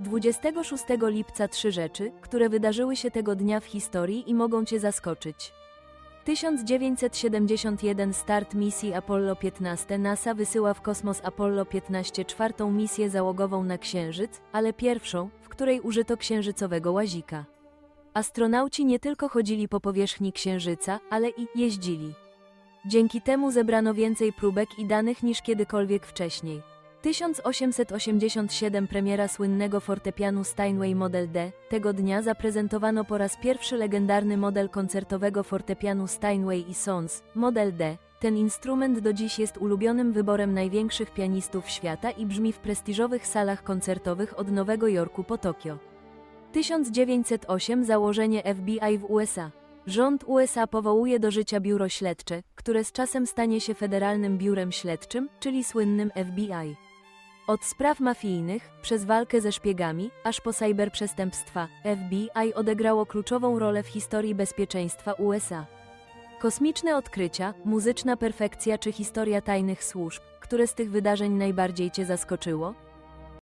26 lipca trzy rzeczy, które wydarzyły się tego dnia w historii i mogą Cię zaskoczyć. 1971 start misji Apollo 15 NASA wysyła w kosmos Apollo 15 czwartą misję załogową na Księżyc, ale pierwszą, w której użyto księżycowego łazika. Astronauci nie tylko chodzili po powierzchni Księżyca, ale i jeździli. Dzięki temu zebrano więcej próbek i danych niż kiedykolwiek wcześniej. 1887 premiera słynnego fortepianu Steinway Model D. Tego dnia zaprezentowano po raz pierwszy legendarny model koncertowego fortepianu Steinway i Sons, Model D. Ten instrument do dziś jest ulubionym wyborem największych pianistów świata i brzmi w prestiżowych salach koncertowych od Nowego Jorku po Tokio. 1908 założenie FBI w USA. Rząd USA powołuje do życia biuro śledcze, które z czasem stanie się Federalnym Biurem Śledczym, czyli słynnym FBI. Od spraw mafijnych, przez walkę ze szpiegami, aż po cyberprzestępstwa, FBI odegrało kluczową rolę w historii bezpieczeństwa USA. Kosmiczne odkrycia, muzyczna perfekcja czy historia tajnych służb, które z tych wydarzeń najbardziej Cię zaskoczyło?